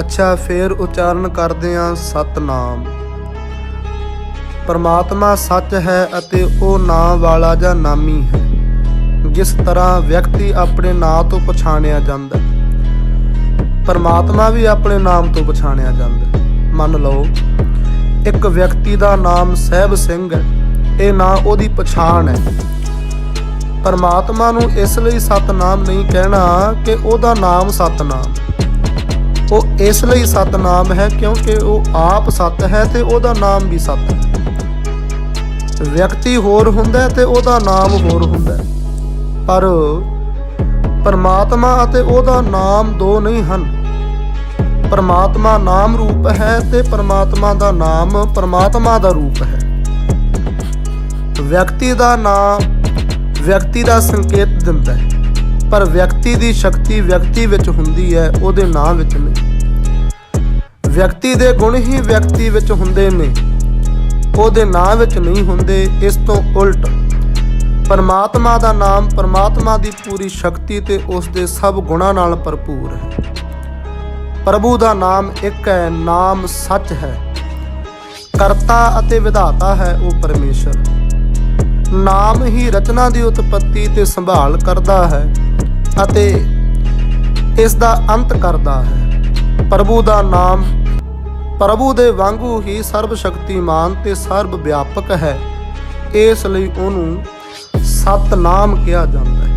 ਅੱਛਾ, ਫੇਰ ਉਚਾਰਨ ਕਰਦੇ ਹਾਂ ਸਤਨਾਮ। ਪਰਮਾਤਮਾ ਸੱਚ ਹੈ ਅਤੇ ਉਹ ਨਾਂ ਵਾਲਾ ਜਾਂ ਨਾਮੀ ਹੈ, ਜਿਸ ਤਰ੍ਹਾਂ ਵਿਅਕਤੀ ਆਪਣੇ ਨਾਂ ਤੋਂ ਪਛਾਣਿਆ ਜਾਂਦਾ ਪਰਮਾਤਮਾ ਵੀ ਆਪਣੇ ਨਾਮ ਤੋਂ ਪਛਾਣਿਆ ਜਾਂਦਾ ਮੰਨ ਲਓ, ਇੱਕ ਵਿਅਕਤੀ ਦਾ ਨਾਮ ਸਹਿਬ ਸਿੰਘ ਹੈ, ਇਹ ਨਾਂ ਉਹਦੀ ਪਛਾਣ ਹੈ। ਪਰਮਾਤਮਾ ਨੂੰ ਇਸ ਲਈ ਸਤਨਾਮ ਨਹੀਂ ਕਹਿਣਾ ਕਿ ਉਹਦਾ ਨਾਮ ਸਤਨਾਮ। ਉਹ ਇਸ ਲਈ ਸਤਨਾਮ ਹੈ ਕਿਉਂਕਿ ਉਹ ਆਪ ਸਤ ਹੈ ਤੇ ਉਹਦਾ ਨਾਮ ਵੀ ਸਤ ਹੈ। ਵਿਅਕਤੀ ਹੋਰ ਹੁੰਦਾ ਤੇ ਉਹਦਾ ਨਾਮ ਹੋਰ ਹੁੰਦਾ ਪਰ ਪਰਮਾਤਮਾ ਅਤੇ ਉਹਦਾ ਨਾਮ ਦੋ ਨਹੀਂ ਹਨ। ਪਰਮਾਤਮਾ ਨਾਮ ਰੂਪ ਹੈ ਤੇ ਪਰਮਾਤਮਾ ਦਾ ਨਾਮ ਪਰਮਾਤਮਾ ਦਾ ਰੂਪ ਹੈ। ਵਿਅਕਤੀ ਦਾ ਨਾਮ ਵਿਅਕਤੀ ਦਾ ਸੰਕੇਤ ਦਿੰਦਾ ਹੈ। ਪਰ ਵਿਅਕਤੀ ਦੀ ਸ਼ਕਤੀ ਵਿਅਕਤੀ ਵਿੱਚ ਹੁੰਦੀ ਹੈ, ਉਹਦੇ ਨਾਂ ਵਿੱਚ ਨਹੀਂ। ਵਿਅਕਤੀ ਦੇ ਗੁਣ ਹੀ ਵਿਅਕਤੀ ਵਿੱਚ ਹੁੰਦੇ ਨੇ। ਉਹਦੇ ਨਾਂ ਵਿੱਚ ਨਹੀਂ ਹੁੰਦੇ, ਇਸ ਤੋਂ ਉਲਟ। ਪਰਮਾਤਮਾ ਦਾ ਨਾਮ ਪਰਮਾਤਮਾ ਦੀ ਪੂਰੀ ਸ਼ਕਤੀ ਤੇ ਉਸ ਦੇ ਸਭ ਗੁਣਾਂ ਨਾਲ ਭਰਪੂਰ ਹੈ। ਪ੍ਰਭੂ ਦਾ ਨਾਮ ਇੱਕ ਹੈ, ਨਾਮ ਸੱਚ ਹੈ। ਕਰਤਾ ਅਤੇ ਵਿਧਾਤਾ ਹੈ ਉਹ ਪਰਮੇਸ਼ਰ। ਨਾਮ ਹੀ ਰਚਨਾ ਦੀ ਉਤਪਤੀ ਤੇ ਸੰਭਾਲ ਕਰਦਾ ਹੈ। ਅਤੇ ਇਸ ਦਾ ਅੰਤ ਕਰਦਾ ਹੈ। ਪ੍ਰਭੂ ਦਾ ਨਾਮ ਪ੍ਰਭੂ ਦੇ ਵਾਂਗੂ ਹੀ ਸਰਬ ਸ਼ਕਤੀਮਾਨ ਤੇ ਸਰਬ ਵਿਆਪਕ ਹੈ। ਇਸ ਲਈ ਉਹਨੂੰ ਸਤਨਾਮ ਕਿਹਾ ਜਾਂਦਾ ਹੈ।